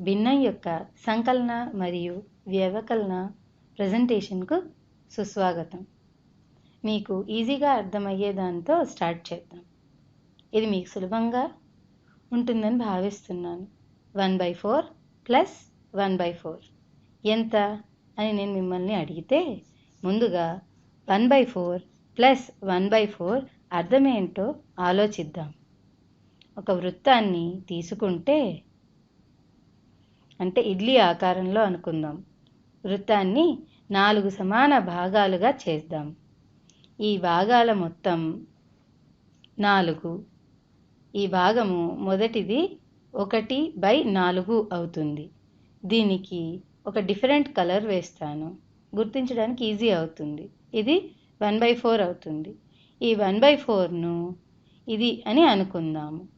భిన్నం యొక్క సంకలన మరియు వ్యవకలన ప్రజెంటేషన్కు సుస్వాగతం. మీకు ఈజీగా అర్థమయ్యే దాంతో స్టార్ట్ చేద్దాం. ఇది మీకు సులభంగా ఉంటుందని భావిస్తున్నాను. One by four plus one by four. ఎంత అని నేను మిమ్మల్ని అడిగితే ముందుగా one by four plus one by four అర్థమేంటో ఆలోచిద్దాం. ఒక వృత్తాన్ని తీసుకుంటే అంటే ఇడ్లీ ఆకారంలో అనుకుందాం. వృత్తాన్ని నాలుగు సమాన భాగాలుగా చేద్దాం. ఈ భాగాల మొత్తం నాలుగు. ఈ భాగము మొదటిది ఒకటి బై నాలుగు అవుతుంది. దీనికి ఒక డిఫరెంట్ కలర్ వేస్తాను. గుర్తించడానికి ఈజీ అవుతుంది. ఇది వన్ బై ఫోర్ అవుతుంది. ఈ వన్ బై ఫోర్ను ఇది అని అనుకుందాము.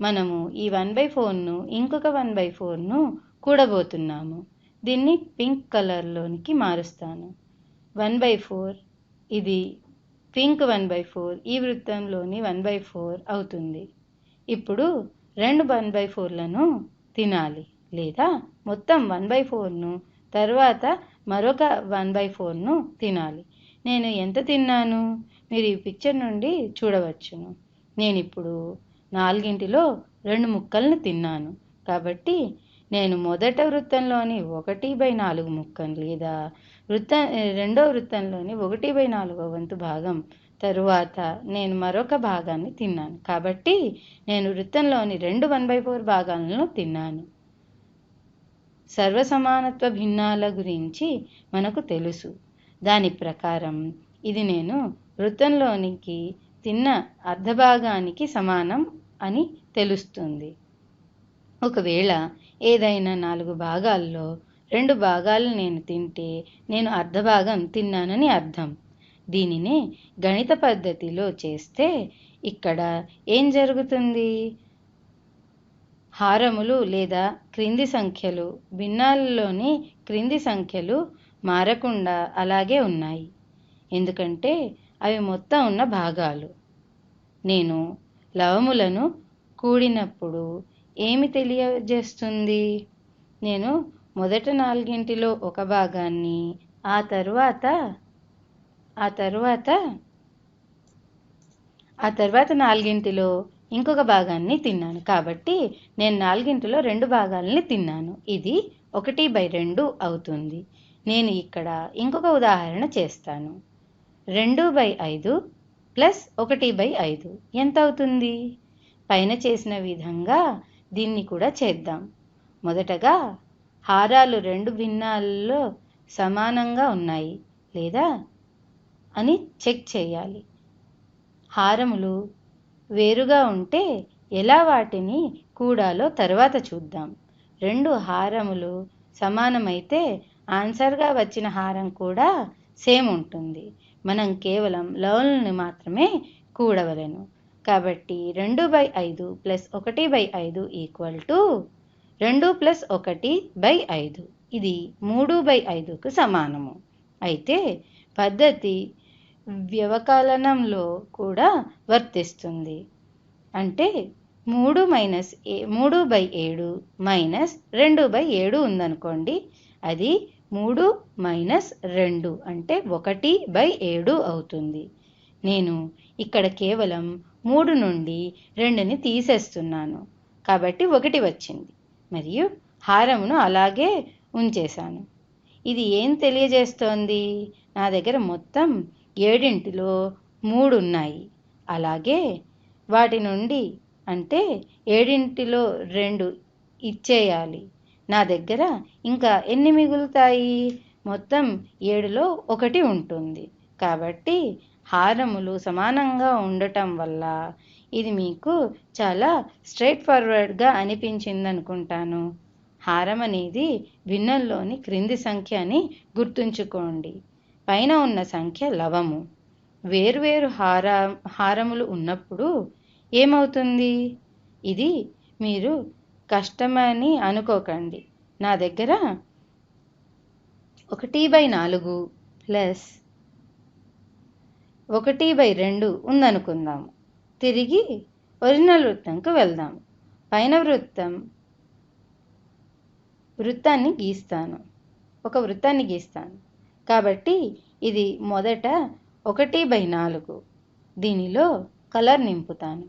మనము ఈ వన్ బై ఫోర్ను ఇంకొక వన్ బై ఫోర్ను కూడబోతున్నాము. దీన్ని పింక్ కలర్లోనికి మారుస్తాను. వన్ బై ఫోర్ ఇది పింక్ వన్ బై ఫోర్ ఈ వృత్తంలోని వన్ బై ఫోర్ అవుతుంది. ఇప్పుడు రెండు వన్ బై ఫోర్లను తినాలి. లేదా మొత్తం వన్ బై ఫోర్ను తర్వాత మరొక వన్ బై ఫోర్ను తినాలి. నేను ఎంత తిన్నాను? మీరు ఈ పిక్చర్ నుండి చూడవచ్చును. నేను ఇప్పుడు నాలుగింటిలో రెండు ముక్కలను తిన్నాను. కాబట్టి నేను మొదట వృత్తంలోని ఒకటి బై నాలుగు ముక్కలు లేదా వృత్త రెండో వృత్తంలోని ఒకటి బై నాలుగో వంతు భాగం తరువాత నేను మరొక భాగాన్ని తిన్నాను. కాబట్టి నేను వృత్తంలోని రెండు వన్ బై ఫోర్ భాగాలను తిన్నాను. సర్వసమానత్వ భిన్నాల గురించి మనకు తెలుసు. దాని ప్రకారం ఇది నేను వృత్తంలోనికి తిన్న అర్ధభాగానికి సమానం అని తెలుస్తుంది. ఒకవేళ ఏదైనా నాలుగు భాగాల్లో రెండు భాగాలు నేను తింటే నేను అర్ధభాగం తిన్నానని అర్థం. దీనినే గణిత పద్ధతిలో చేస్తే ఇక్కడ ఏం జరుగుతుంది? హారములు లేదా క్రింది సంఖ్యలు భిన్నాలలోని క్రింది సంఖ్యలు మారకుండా అలాగే ఉన్నాయి. ఎందుకంటే అవి మొత్తం ఉన్న భాగాలు. నేను లవములను కూడినప్పుడు ఏమి తెలియజేస్తుంది? నేను మొదట నాలుగింటిలో ఒక భాగాన్ని ఆ తరువాత ఆ తరువాత ఆ తర్వాత నాలుగింటిలో ఇంకొక భాగాన్ని తిన్నాను. కాబట్టి నేను నాలుగింటిలో రెండు భాగాలని తిన్నాను. ఇది ఒకటి బై రెండు అవుతుంది. నేను ఇక్కడ ఇంకొక ఉదాహరణ చేస్తాను. రెండు బై ఐదు ప్లస్ ఒకటి బై ఐదు. ఎంత అవుతుంది? పైన చేసిన విధంగా దీన్ని కూడా చేద్దాం. మొదటగా హారాలు రెండు భిన్నాలలో సమానంగా ఉన్నాయి లేదా? అని చెక్ చేయాలి. హారములు వేరుగా ఉంటే ఎలా వాటిని కూడాలో తర్వాత చూద్దాం. రెండు హారములు సమానమైతే ఆన్సర్గా వచ్చిన హారం కూడా సేమ్ ఉంటుంది. మనం కేవలం లవల్ని మాత్రమే కూడవలను. కాబట్టి రెండు బై ఐదు ప్లస్ ఒకటి బై ఐదు ఈక్వల్ టు రెండు ప్లస్ ఒకటి బై ఐదు. ఇది మూడు బై ఐదుకు సమానము. అయితే పద్ధతి వ్యవకలనంలో కూడా వర్తిస్తుంది. అంటే మూడు మైనస్ ఏ మూడు బై ఏడు మైనస్ రెండు బై ఏడు ఉందనుకోండి అది మూడు మైనస్ రెండు అంటే ఒకటి బై ఏడు అవుతుంది. నేను ఇక్కడ కేవలం మూడు నుండి రెండుని తీసేస్తున్నాను. కాబట్టి ఒకటి వచ్చింది. మరియు హారమును అలాగే ఉంచేశాను. ఇది ఏం తెలియజేస్తోంది? నా దగ్గర మొత్తం ఏడింటిలో మూడు ఉన్నాయి అలాగే వాటి నుండి అంటే ఏడింటిలో రెండు ఇచ్చేయాలి. నా దగ్గర ఇంకా ఎన్ని మిగులుతాయి? మొత్తం ఏడులో ఒకటి ఉంటుంది. కాబట్టి హారములు సమానంగా ఉండటం వల్ల ఇది మీకు చాలా స్ట్రైట్ ఫార్వర్డ్గా అనిపించింది అనుకుంటాను హారం అనేది భిన్నంలోని క్రింది సంఖ్య అని గుర్తుంచుకోండి. పైన ఉన్న సంఖ్య లవము. వేర్వేరు హార హారములు ఉన్నప్పుడు ఏమవుతుంది? ఇది మీరు కష్టమని అనుకోకండి. నా దగ్గర ఒకటి బై నాలుగు ప్లస్ ఒకటి బై రెండు ఉందనుకుందాము. తిరిగి ఒరిజినల్ వృత్తంకు వెళ్దాం పైన వృత్తం వృత్తాన్ని గీస్తాను. ఒక వృత్తాన్ని గీస్తాను. కాబట్టి ఇది మొదట ఒకటి బై నాలుగు. దీనిలో కలర్ నింపుతాను.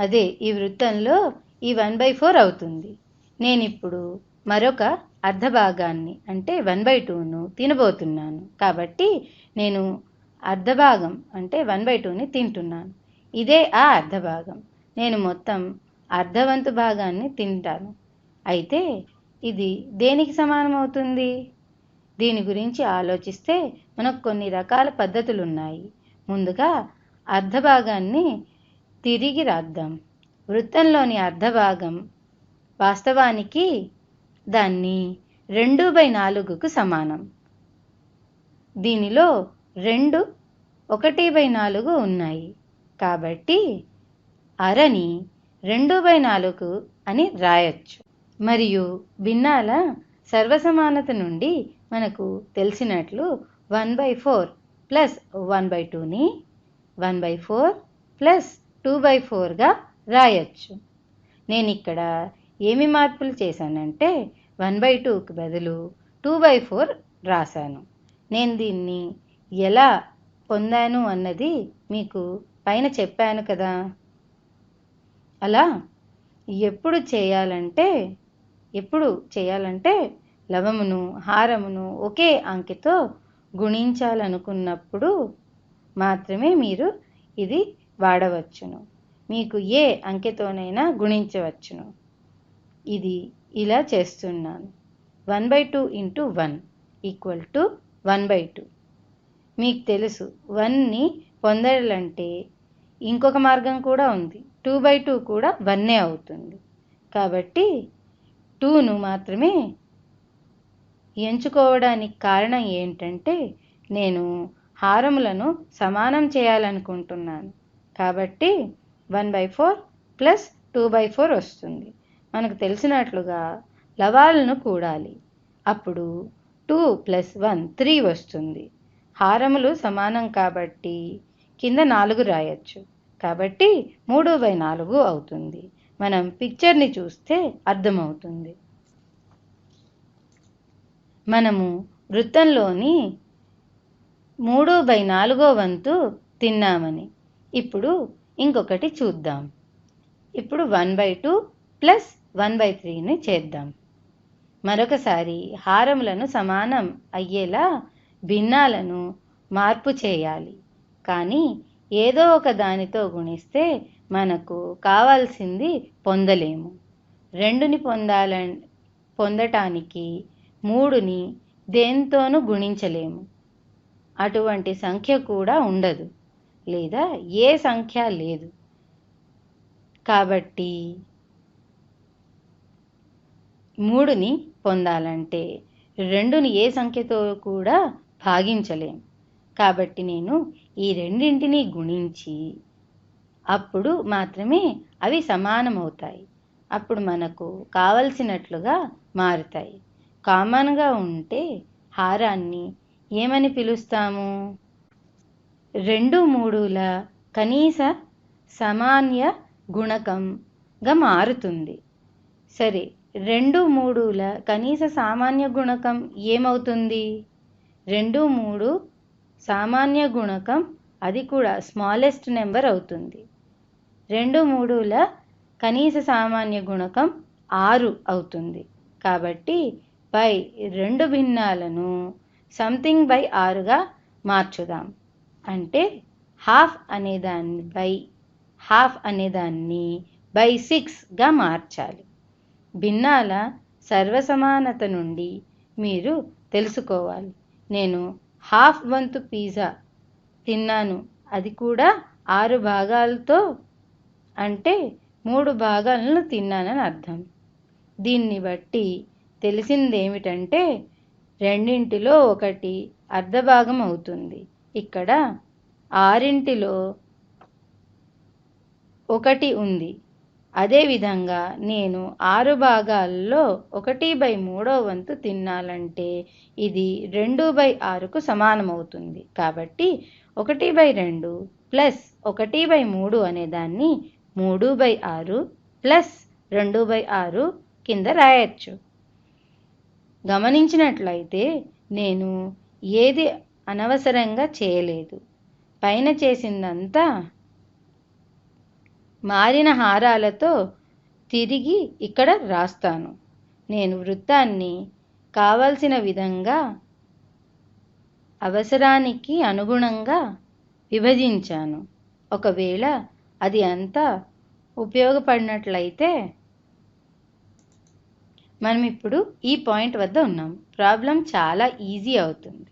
అదే ఈ వృత్తంలో ఈ వన్ బై ఫోర్ అవుతుంది. నేను ఇప్పుడు మరొక అర్ధ భాగాన్ని అంటే వన్ బై టూను తినబోతున్నాను. కాబట్టి నేను అర్ధ భాగం అంటే వన్ బై టూని తింటున్నాను. ఇదే ఆ అర్ధ భాగం నేను మొత్తం అర్ధవంతు భాగాన్ని తింటాను. అయితే ఇది దేనికి సమానం అవుతుంది దీని గురించి ఆలోచిస్తే మనకు కొన్ని రకాల పద్ధతులు ఉన్నాయి ముందుగా అర్ధ భాగాన్ని తిరిగి రాద్దాం. వృత్తంలోని అర్ధ భాగం వాస్తవానికి దాన్ని రెండు బై నాలుగుకు సమానం. దీనిలో రెండు ఒకటి బై నాలుగు ఉన్నాయి. కాబట్టి అరని రెండు బై నాలుగు అని రాయొచ్చు. మరియు భిన్నాల సర్వసమానత నుండి మనకు తెలిసినట్లు one by four plus one by టూని one by four plus two by ఫోర్గా రాయొచ్చు. నేను ఇక్కడ ఏమి మార్పులు చేశానంటే వన్ బై టూకి బదులు టూ బై ఫోర్ రాశాను. నేను దీన్ని ఎలా పొందాను అన్నది మీకు పైన చెప్పాను కదా. అలా ఎప్పుడు చేయాలంటే ఎప్పుడు చేయాలంటే లవమును హారమును ఒకే అంకెతో గుణించాలనుకున్నప్పుడు మాత్రమే మీరు ఇది వాడవచ్చును. మీకు ఏ అంకెతోనైనా గుణించవచ్చును. ఇది ఇలా చేస్తున్నాను. One by two into one equal to one by two. మీకు తెలుసు వన్ని పొందాలంటే ఇంకొక మార్గం కూడా ఉంది. టూ బై టూ కూడా వన్నే అవుతుంది. కాబట్టి టూను మాత్రమే ఎంచుకోవడానికి కారణం ఏంటంటే నేను హారములను సమానం చేయాలనుకుంటున్నాను. కాబట్టి one by four plus two by four వస్తుంది. మనకు తెలిసినట్లుగా లవాలను కూడాలి. అప్పుడు టూ ప్లస్ వన్ త్రీ వస్తుంది. హారములు సమానం కాబట్టి కింద నాలుగు రాయొచ్చు. కాబట్టి మూడు బై నాలుగు అవుతుంది. మనం పిక్చర్ని చూస్తే అర్థమవుతుంది. మనము వృత్తంలోని మూడు బై నాలుగో వంతు తిన్నామని. ఇప్పుడు ఇంకొకటి చూద్దాం. ఇప్పుడు one by two plus one by త్రీని చేద్దాం. మరొకసారి హారములను సమానం అయ్యేలా భిన్నాలను మార్పు చేయాలి. కానీ ఏదో ఒక దానితో గుణిస్తే మనకు కావాల్సింది పొందలేము. రెండుని పొందాల పొందటానికి మూడుని దేంతోనూ గుణించలేము. అటువంటి సంఖ్య కూడా ఉండదు. లేదా ఏ సంఖ్య లేదు. కాబట్టి మూడుని పొందాలంటే రెండుని ఏ సంఖ్యతో కూడా భాగించలేం. కాబట్టి నేను ఈ రెండింటిని గుణించి అప్పుడు మాత్రమే అవి సమానమవుతాయి. అప్పుడు మనకు కావలసినట్లుగా మారుతాయి. కామన్గా ఉంటే హారాన్ని ఏమని పిలుస్తాము? రెండు మూడుల కనీస సమాన్య గుణకంగా మారుతుంది. సరే రెండు మూడుల కనీస సామాన్య గుణకం ఏమవుతుంది? రెండు మూడు సామాన్య గుణకం అది కూడా స్మాలెస్ట్ నెంబర్ అవుతుంది. రెండు మూడుల కనీస సామాన్య గుణకం ఆరు అవుతుంది. కాబట్టి బై రెండు భిన్నాలను సంథింగ్ బై ఆరుగా మార్చుదాం. అంటే హాఫ్ అనేదాన్ని బై హాఫ్ అనేదాన్ని బై సిక్స్గా మార్చాలి. భిన్నాల సర్వసమానత నుండి మీరు తెలుసుకోవాలి. నేను హాఫ్ వంతు పిజ్జా తిన్నాను. అది కూడా ఆరు భాగాలతో అంటే మూడు భాగాలను తిన్నానని అర్థం. దీన్ని బట్టి తెలిసిందేమిటంటే రెండింటిలో ఒకటి అర్ధభాగం అవుతుంది. ఇక్కడ ఆరింటిలో ఒకటి ఉంది. అదేవిధంగా నేను ఆరు భాగాల్లో ఒకటి బై మూడో వంతు తిన్నాలంటే ఇది రెండు బై ఆరుకు సమానమవుతుంది. కాబట్టి ఒకటి బై రెండు ప్లస్ ఒకటి బై మూడు అనేదాన్ని మూడు బై ఆరు ప్లస్ రెండు బై ఆరు కింద రాయొచ్చు. గమనించినట్లయితే నేను ఏది అనవసరంగా చేయలేదు. పైన చేసిందంతా మారిన హారాలతో తిరిగి ఇక్కడ రాస్తాను. నేను వృత్తాన్ని కావలసిన విధంగా అవసరానికి అనుగుణంగా విభజించాను. ఒకవేళ అది అంతా ఉపయోగపడినట్లయితే మనం ఇప్పుడు ఈ పాయింట్ వద్ద ఉన్నాం. ప్రాబ్లం చాలా ఈజీ అవుతుంది.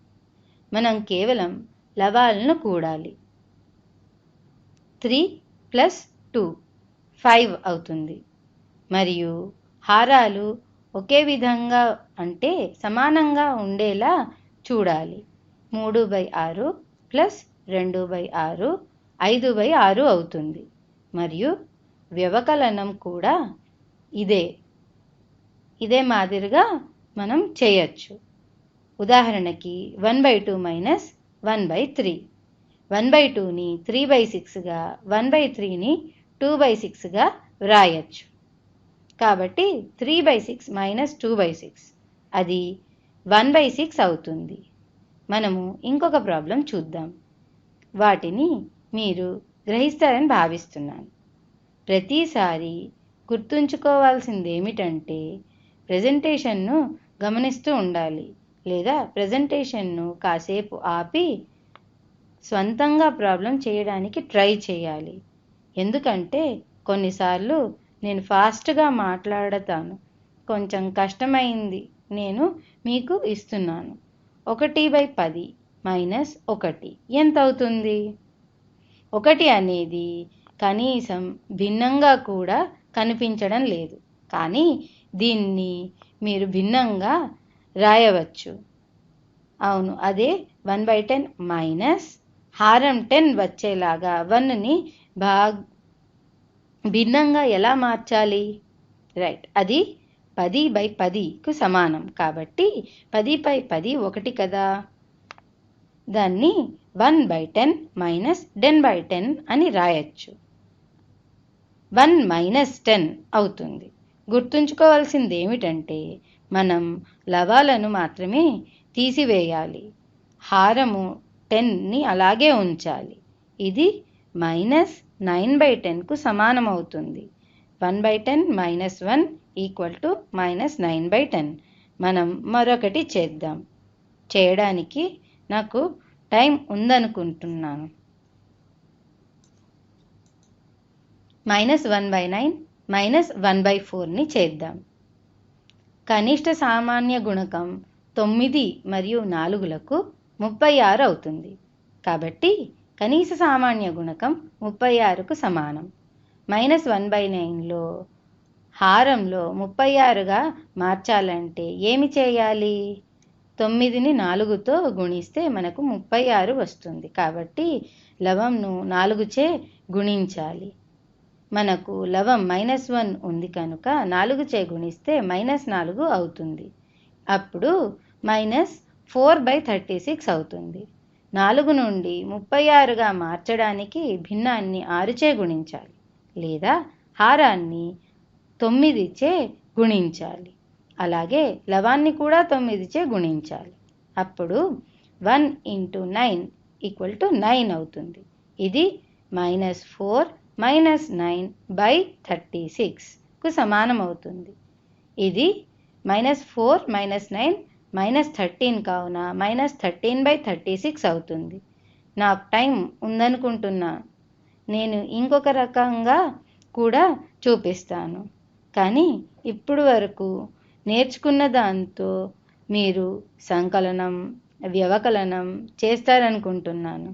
మనం కేవలం లవాలను కూడాలి. త్రీ ప్లస్ టూ ఫైవ్ అవుతుంది. మరియు హారాలు ఒకే విధంగా అంటే సమానంగా ఉండేలా చూడాలి. మూడు బై ఆరు ప్లస్ రెండు బై ఆరు ఐదు బై ఆరు అవుతుంది. మరియు వ్యవకలనం కూడా ఇదే. ఇదే మాదిరిగా మనం చేయొచ్చు. ఉదాహరణకి one by two minus one by three. One by టూని త్రీ బై సిక్స్గా వన్ బై త్రీని టూ బై సిక్స్గా వ్రాయచ్చు. కాబట్టి three by six minus two by six అది వన్ బై సిక్స్ అవుతుంది. మనము ఇంకొక ప్రాబ్లం చూద్దాం. వాటిని మీరు గ్రహిస్తారని భావిస్తున్నాను. ప్రతిసారి గుర్తుంచుకోవాల్సింది ఏమిటంటే ప్రజెంటేషన్ను గమనిస్తూ ఉండాలి. లేదా ప్రజెంటేషన్ను కాసేపు ఆపి స్వంతంగా ప్రాబ్లం చేయడానికి ట్రై చేయాలి. ఎందుకంటే కొన్నిసార్లు నేను ఫాస్ట్గా మాట్లాడతాను. కొంచెం కష్టమైంది. నేను మీకు ఇస్తున్నాను. ఒకటి బై పది మైనస్ ఒకటి. ఎంత అవుతుంది ఒకటి అనేది కనీసం భిన్నంగా కూడా కనిపించడం లేదు. కానీ దీన్ని మీరు భిన్నంగా రాయవచ్చు. అవును అదే వన్ బై టెన్ మైనస్ హారం టెన్ వచ్చేలాగా వన్ని భాగ్ భిన్నంగా ఎలా మార్చాలి? రైట్. అది పది బై పదికు సమానం. కాబట్టి పది బై పది ఒకటి కదా. దాన్ని one by ten minus ten by ten అని రాయొచ్చు. వన్ మైనస్ టెన్ అవుతుంది. గుర్తుంచుకోవాల్సింది ఏమిటంటే మనం లవాలను మాత్రమే తీసివేయాలి. హారము టెన్ని అలాగే ఉంచాలి. ఇది మైనస్ నైన్ బై టెన్కు సమానం అవుతుంది. One by ten minus one equal to minus nine by ten మనం మరొకటి చేద్దాం. చేయడానికి నాకు time ఉందనుకుంటున్నాను. Minus one by nine minus one by ఫోర్ని చేద్దాం. కనిష్ట సామాన్య గుణకం తొమ్మిది మరియు నాలుగులకు ముప్పై ఆరు అవుతుంది. కాబట్టి కనీస సామాన్య గుణకం ముప్పై ఆరుకు సమానం. మైనస్ వన్ బై నైన్లో హారంలో ముప్పై ఆరుగా మార్చాలంటే ఏమి చేయాలి? తొమ్మిదిని నాలుగుతో గుణిస్తే మనకు ముప్పై ఆరు వస్తుంది. కాబట్టి లవంను నాలుగుచే గుణించాలి. మనకు లవం మైనస్ వన్ ఉంది కనుక నాలుగు చే గుణిస్తే మైనస్ నాలుగు అవుతుంది. అప్పుడు minus four by thirty six అవుతుంది. నాలుగు నుండి ముప్పై ఆరుగా మార్చడానికి భిన్నాన్ని ఆరుచే గుణించాలి లేదా హారాన్ని తొమ్మిదిచే గుణించాలి. అలాగే లవాన్ని కూడా తొమ్మిదిచే గుణించాలి. అప్పుడు one into nine equal to nine అవుతుంది. ఇది minus four minus nine by thirty సిక్స్కు సమానం అవుతుంది. ఇది minus four minus nine minus thirteen కావున minus thirteen by thirty six అవుతుంది. నాకు టైం ఉందనుకుంటున్నా. నేను ఇంకొక రకంగా కూడా చూపిస్తాను. కానీ ఇప్పుడు వరకు నేర్చుకున్న దాంతో మీరు సంకలనం వ్యవకలనం చేస్తారనుకుంటున్నాను.